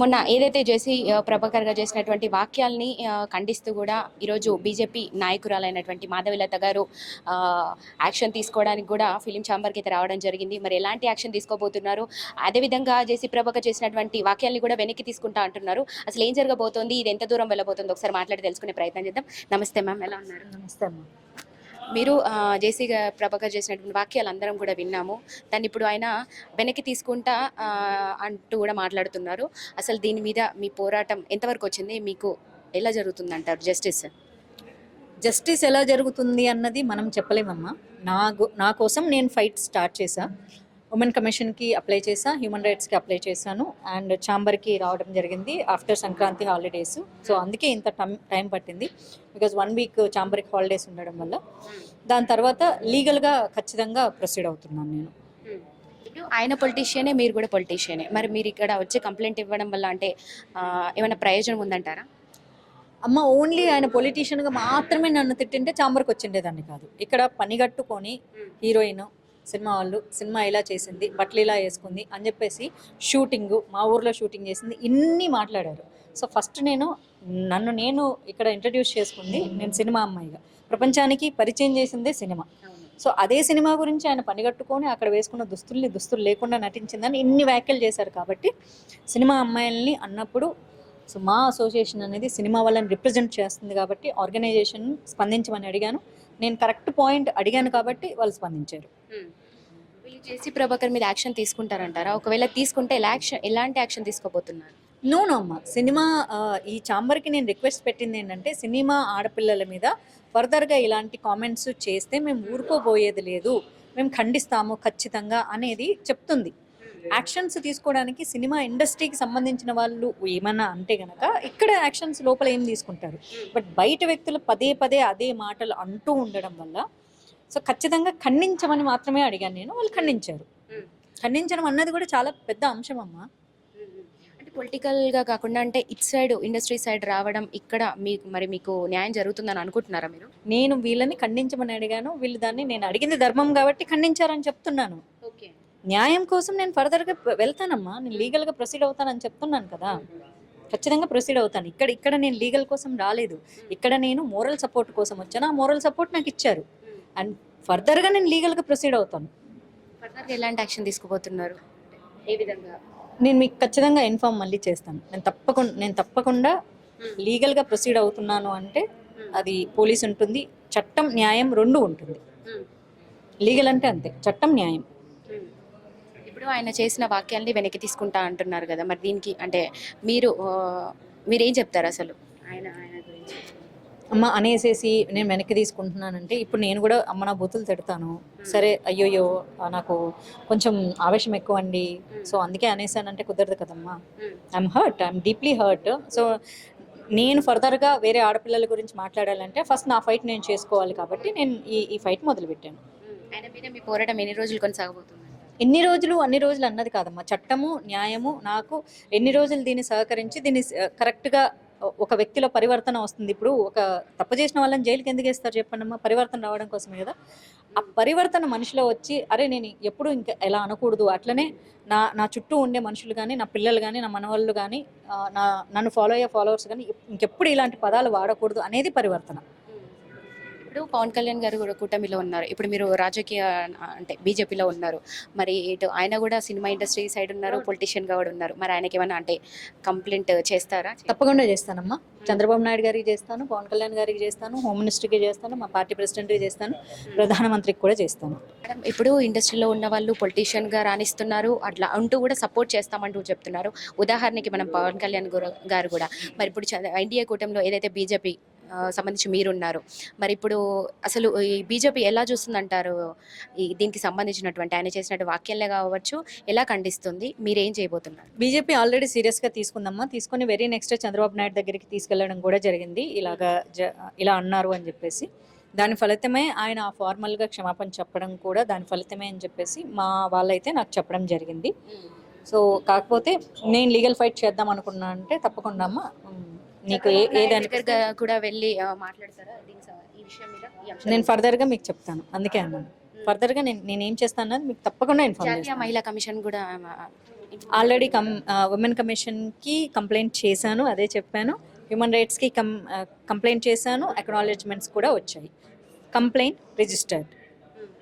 మొన్న ఏదైతే చేసి ప్రభాకర్ గారు చేసినటువంటి వాక్యాల్ని ఖండిస్తూ కూడా ఈరోజు బీజేపీ నాయకురాలైనటువంటి మాధవిలత గారు యాక్షన్ తీసుకోవడానికి కూడా ఫిలిం ఛాంబర్కి అయితే రావడం జరిగింది. మరి ఎలాంటి యాక్షన్ తీసుకోబోతున్నారు? అదేవిధంగా జేసీ ప్రభాకర్ చేసినటువంటి వాక్యాల్ని కూడా వెనక్కి తీసుకుంటా అంటున్నారు. అసలు ఏం జరగబోతోంది? ఇది ఎంత దూరం వెళ్ళబోతుంది? ఒకసారి మాట్లాడి తెలుసుకునే ప్రయత్నం చేద్దాం. నమస్తే మ్యామ్ ఎలా ఉన్నారు? నమస్తే మ్యామ్. మీరు జేసీ ప్రభాకర్ చేసినటువంటి వాక్యాలు అందరం కూడా విన్నాము. దాన్ని ఇప్పుడు ఆయన వెనక్కి తీసుకుంటా అంటూ కూడా మాట్లాడుతున్నారు. అసలు దీని మీద మీ పోరాటం ఎంతవరకు వచ్చింది? మీకు ఎలా జరుగుతుంది అంటారు జస్టిస్? జస్టిస్ ఎలా జరుగుతుంది అన్నది మనం చెప్పలేమమ్మా. నా నా కోసం నేను ఫైట్ స్టార్ట్ చేశా. ఉమెన్ కమిషన్కి అప్లై చేశా హ్యూమన్ రైట్స్కి అప్లై చేశాను. అండ్ ఛాంబర్కి రావడం జరిగింది ఆఫ్టర్ సంక్రాంతి హాలిడేస్. సో అందుకే ఇంత టైం పట్టింది. బికాజ్ వన్ వీక్ ఛాంబర్కి హాలిడేస్ ఉండడం వల్ల. దాని తర్వాత లీగల్గా ఖచ్చితంగా ప్రొసీడ్ అవుతున్నాను నేను. ఆయన పొలిటీషియనే మీరు కూడా పొలిటీషియనే. మరి మీరు ఇక్కడ వచ్చి కంప్లైంట్ ఇవ్వడం వల్ల అంటే ఏమైనా ప్రయోజనం ఉందంటారా? అమ్మ ఓన్లీ ఆయన పొలిటీషియన్గా మాత్రమే నన్ను తిట్టింటే ఛాంబర్కి వచ్చిండేదాన్ని కాదు. ఇక్కడ పనిగట్టుకొని హీరోయిన్ సినిమా వాళ్ళు సినిమా ఇలా చేసింది బట్టలు ఇలా వేసుకుంది అని చెప్పేసి షూటింగ్ మా ఊర్లో షూటింగ్ చేసింది ఇన్ని మాట్లాడారు. సో ఫస్ట్ నేను నన్ను నేను ఇక్కడ ఇంట్రడ్యూస్ చేసుకుంది నేను సినిమా అమ్మాయిగా. ప్రపంచానికి పరిచయం చేసిందే సినిమా. సో అదే సినిమా గురించి ఆయన పనిగట్టుకొని అక్కడ వేసుకున్న దుస్తుల్ని దుస్తులు లేకుండా నటించిందని ఇన్ని వ్యాఖ్యలు చేశారు కాబట్టి సినిమా అమ్మాయిల్ని అన్నప్పుడు సో మా అసోసియేషన్ అనేది సినిమా వాళ్ళని రిప్రజెంట్ చేస్తుంది కాబట్టి ఆర్గనైజేషన్ స్పందించమని అడిగాను. నేను కరెక్ట్ పాయింట్ అడిగాను కాబట్టి వాళ్ళు స్పందించారు. వీళ్ళు జేసీ ప్రభాకర్ మీద యాక్షన్ తీసుకుంటారంటారా? ఒకవేళ తీసుకుంటే ఎలా యాక్షన్ ఎలాంటి యాక్షన్ తీసుకోబోతున్నారు? నో నో అమ్మ. సినిమా ఈ ఛాంబర్కి నేను రిక్వెస్ట్ పెట్టింది ఏంటంటే సినిమా ఆడపిల్లల మీద ఫర్దర్గా ఇలాంటి కామెంట్స్ చేస్తే మేము ఊరుకోబోయేది లేదు. మేము ఖండిస్తాము ఖచ్చితంగా అనేది చెప్తుంది. యాక్షన్స్ తీసుకోవడానికి సినిమా ఇండస్ట్రీకి సంబంధించిన వాళ్ళు ఏమన్నా అంటే గనక ఇక్కడ యాక్షన్స్ లోపల ఏం తీసుకుంటారు? బట్ బయట వ్యక్తులు పదే పదే అదే మాటలు అంటూ ఉండడం వల్ల సో ఖచ్చితంగా ఖండించమని మాత్రమే అడిగాను నేను. వాళ్ళు ఖండించారు. ఖండించడం అన్నది కూడా చాలా పెద్ద అంశం అమ్మా. అంటే పొలిటికల్గా కాకుండా అంటే ఇట్ సైడ్ ఇండస్ట్రీ సైడ్ రావడం ఇక్కడ మీకు మరి మీకు న్యాయం జరుగుతుందని అనుకుంటున్నారా మీరు? నేను వీళ్ళని ఖండించమని అడిగాను. వీళ్ళు దాన్ని నేను అడిగింది ధర్మం కాబట్టి ఖండించారని చెప్తున్నాను. న్యాయం కోసం నేను ఫర్దర్గా వెళ్తానమ్మా. నేను లీగల్గా ప్రొసీడ్ అవుతానని చెప్తున్నాను కదా. ఖచ్చితంగా ప్రొసీడ్ అవుతాను. ఇక్కడ ఇక్కడ నేను లీగల్ కోసం రాలేదు. ఇక్కడ నేను మోరల్ సపోర్ట్ కోసం వచ్చాను. ఆ మోరల్ సపోర్ట్ నాకు ఇచ్చారు. అండ్ ఫర్దర్గా నేను లీగల్గా ప్రొసీడ్ అవుతాను. ఫర్దర్గా ఎలాంటి యాక్షన్ తీసుకోబోతున్నారు ఏ విధంగా? నేను మీకు ఖచ్చితంగా ఇన్ఫామ్ మళ్ళీ చేస్తాను. నేను తప్పకుండా నేను తప్పకుండా లీగల్గా ప్రొసీడ్ అవుతున్నాను అంటే అది పోలీస్ ఉంటుంది చట్టం న్యాయం రెండు ఉంటుంది. లీగల్ అంటే అంతే. చట్టం న్యాయం. ఇప్పుడు ఆయన చేసిన వాక్యాల్ని వెనక్కి తీసుకుంటా అంటున్నారు కదా. మరి దీనికి అంటే మీరు మీరేం చెప్తారు అసలు? ఆయన ఆయన గురించి. అమ్మ అనేసేసి నేను వెనక్కి తీసుకుంటున్నానంటే ఇప్పుడు నేను కూడా అమ్మ నా బూతులు తిడతాను. సరే అయ్యోయ్యో ఆ, నాకు కొంచెం ఆవేశం ఎక్కువ అండి సో అందుకే అనేసానంటే కుదరదు కదమ్మా. I'm hurt I'm deeply hurt so నేను ఫర్దర్గా వేరే ఆడపిల్లల గురించి మాట్లాడాలంటే ఫస్ట్ నా ఫైట్ నేను చేసుకోవాలి కాబట్టి నేను ఈ ఈ ఫైట్ మొదలుపెట్టాను. ఆయన మీద మీ పోరాటం ఎన్ని రోజులు కొనసాగబోతుంది? ఎన్ని రోజులు అన్ని రోజులు అన్నది కాదమ్మా. చట్టము న్యాయము నాకు ఎన్ని రోజులు దీన్ని సహకరించి దీన్ని కరెక్ట్గా ఒక వ్యక్తిలో పరివర్తన వస్తుంది. ఇప్పుడు ఒక తప్పు చేసిన వాళ్ళని జైలుకి ఎందుకు వేస్తారు చెప్పండమ్మా పరివర్తన రావడం కోసమే కదా. ఆ పరివర్తన మనిషిలో వచ్చి అరే నేను ఎప్పుడు ఇంకా ఎలా అనకూడదు? అట్లనే నా నా చుట్టూ ఉండే మనుషులు కానీ నా పిల్లలు కానీ నా మనవాళ్ళు కానీ నా నన్ను ఫాలో అయ్యే ఫాలోవర్స్ కానీ ఇంకెప్పుడు ఇలాంటి పదాలు వాడకూడదు అనేది పరివర్తన. ఇప్పుడు పవన్ కళ్యాణ్ గారు కూడా కూటమిలో ఉన్నారు. ఇప్పుడు మీరు రాజకీయ అంటే బీజేపీలో ఉన్నారు. మరి ఇటు ఆయన కూడా సినిమా ఇండస్ట్రీ సైడ్ ఉన్నారు పొలిటీషియన్గా కూడా ఉన్నారు. మరి ఆయనకి ఏమైనా అంటే కంప్లైంట్ చేస్తారా? తప్పకుండా చేస్తానమ్మా. చంద్రబాబు నాయుడు గారికి చేస్తాను పవన్ కళ్యాణ్ గారికి చేస్తాను హోమ్ మినిస్టర్కి చేస్తాను మా పార్టీ ప్రెసిడెంట్కి చేస్తాను ప్రధానమంత్రికి కూడా చేస్తాను. మేడం ఇప్పుడు ఇండస్ట్రీలో ఉన్న వాళ్ళు పొలిటీషియన్గా రాణిస్తున్నారు. అట్లా అంటూ కూడా సపోర్ట్ చేస్తామంటూ చెప్తున్నారు. ఉదాహరణకి మనం పవన్ కళ్యాణ్ గుర- గారు కూడా. మరి ఇప్పుడు ఎన్డీఏ కూటమిలో ఏదైతే బీజేపీ సంబంధించి మీరున్నారు. మరి ఇప్పుడు అసలు ఈ బీజేపీ ఎలా చూస్తుందంటారు? ఈ దీనికి సంబంధించినటువంటి ఆయన చేసినటువంటి వాక్యాలే కావచ్చు ఎలా ఖండిస్తుంది? మీరేం చేయబోతున్నారు? బీజేపీ ఆల్రెడీ సీరియస్గా తీసుకుందమ్మా. తీసుకొని వెరీ నెక్స్ట్ చంద్రబాబు నాయుడు దగ్గరికి తీసుకెళ్ళడం కూడా జరిగింది. ఇలాగా జ- ఇలా అన్నారు అని చెప్పేసి. దాని ఫలితమే ఆయన ఫార్మల్గా క్షమాపణ చెప్పడం కూడా దాని ఫలితమే అని చెప్పేసి మా వాళ్ళైతే నాకు చెప్పడం జరిగింది. సో కాకపోతే నేను లీగల్ ఫైట్ చేద్దాం అనుకున్నా అంటే తప్పకుండా అమ్మా. నీకు ఏ కూడా వెళ్ళి మాట్లాడతారా? ఈ విషయం మీద ఈ అంశం నేను? ఫర్దర్గా మీకు చెప్తాను. అందుకే అన్నాను. ఫర్దర్గా నేను నేను ఏం చేస్తాను అన్నది మీకు తప్పకుండా ఇన్ఫార్మ్ మహిళా కమిషన్ కూడా ఆల్రెడీ కమ్ ఉమెన్ కమిషన్కి కంప్లైంట్ చేశాను అదే చెప్పాను. హ్యూమన్ రైట్స్కి కం కంప్లైంట్ చేశాను అక్నాలెడ్జ్మెంట్స్ కూడా వచ్చాయి. Complaint registered